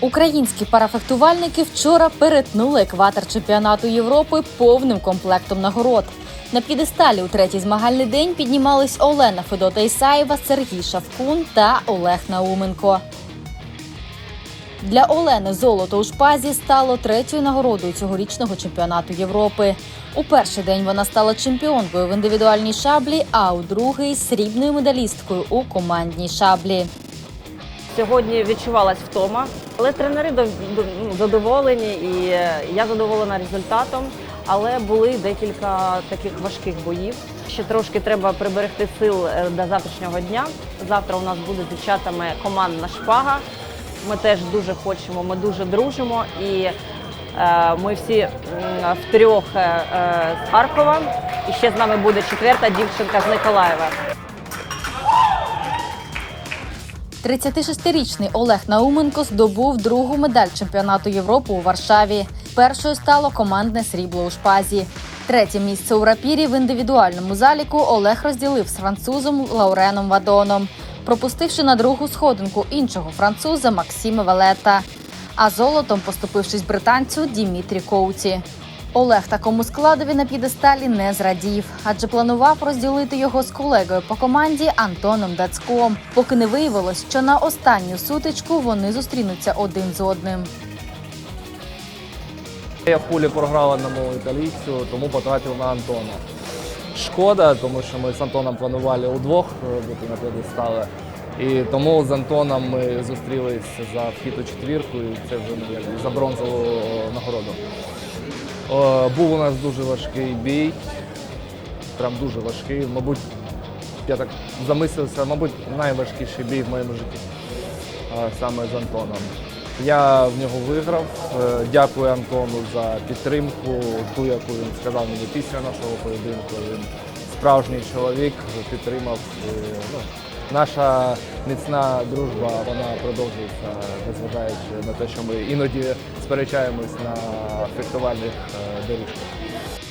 Українські парафехтувальники вчора перетнули екватор чемпіонату Європи повним комплектом нагород. На п'єдесталі у третій змагальний день піднімались Олена Федота Ісаєва, Сергій Шавкун та Олег Науменко. Для Олени золото у шпазі стало третьою нагородою цьогорічного чемпіонату Європи. У перший день вона стала чемпіонкою в індивідуальній шаблі, а у другий срібною медалісткою у командній шаблі. Сьогодні відчувалась втома, але тренери ну, задоволені і е, я задоволена результатом. Але були декілька таких важких боїв. Ще трошки треба приберегти сил е, до завтрашнього дня. Завтра у нас буде з дівчатами командна шпага. Ми теж дуже хочемо, ми дуже дружимо і е, ми всі м, втрьох е, з Харкова. І ще з нами буде четверта дівчинка з Миколаєва. 36-річний Олег Науменко здобув другу медаль чемпіонату Європи у Варшаві. Першою стало командне срібло у шпазі. Третє місце у рапірі в індивідуальному заліку Олег розділив з французом Лауреном Вадоном, пропустивши на другу сходинку іншого француза Максима Валета. А золотом поступившись британцю Дімітрі Коуті. Олег такому складові на п'єдесталі не зрадів, адже планував розділити його з колегою по команді Антоном Дацьком, поки не виявилось, що на останню сутичку вони зустрінуться один з одним. Я в пулі програв одному італійцю, тому потратив на Антона. Шкода, тому що ми з Антоном планували удвох е, бути на п'єдесталі. І тому з Антоном ми зустрілись за вхід у четвірку, і це вже ну, за бронзову е, нагороду. Е, Був у нас дуже важкий бій, прям дуже важкий. Мабуть, я так замислився, мабуть, найважкіший бій в моєму житті саме з Антоном. Я в нього виграв. Е, Дякую Антону за підтримку, ту, яку він сказав мені після нашого поєдинку. Він справжній чоловік, підтримав. Ну, наша міцна дружба вона продовжується, незважаючи на те, що ми іноді сперечаємось на фехтувальних е, доріжках.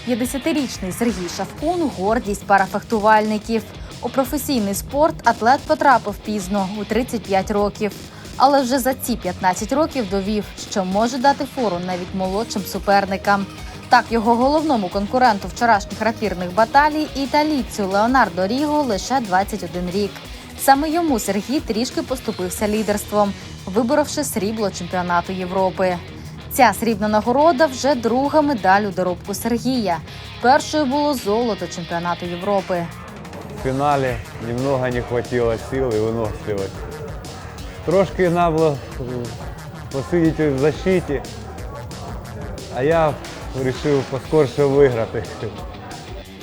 50-річний Сергій Шавкун гордість парафехтувальників. У професійний спорт атлет потрапив пізно у 35 років. Але вже за ці 15 років довів, що може дати фору навіть молодшим суперникам. Так, його головному конкуренту вчорашніх рапірних баталій італійцю Леонардо Ріго лише 21 рік. Саме йому Сергій трішки поступився лідерством, виборовши срібло чемпіонату Європи. Ця срібна нагорода вже друга медаль у доробку Сергія. Першою було золото чемпіонату Європи. В финале немного не хватило сил и выносливости. Трошки надо було посидіти в защиті, а я вирішив поскорше виграти.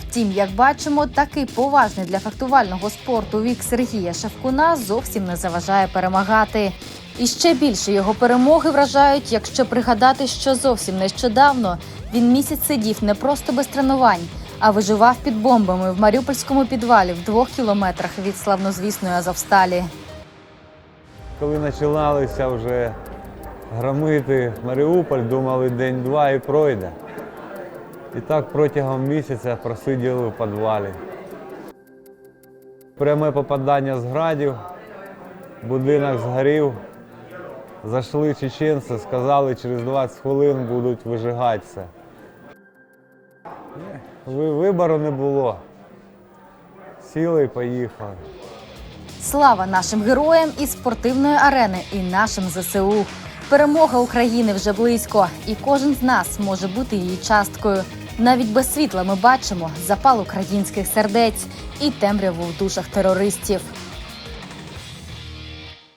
Втім, як бачимо, такий поважний для фехтувального спорту вік Сергія Шевкуна зовсім не заважає перемагати. І ще більше його перемоги вражають, якщо пригадати, що зовсім нещодавно він місяць сидів не просто без тренувань, а виживав під бомбами в Маріупольському підвалі в двох кілометрах від славнозвісної Азовсталі. Коли починалися вже громити Маріуполь, думали день-два і пройде. І так протягом місяця просиділи в підвалі. Пряме попадання з градів, будинок згорів. Зайшли чеченці, сказали, через 20 хвилин будуть вижигатися. Ви- Вибору не було. Сіли і поїхали. Слава нашим героям і спортивної арени і нашим ЗСУ. Перемога України вже близько, і кожен з нас може бути її часткою. Навіть без світла ми бачимо запал українських сердець і темряву в душах терористів.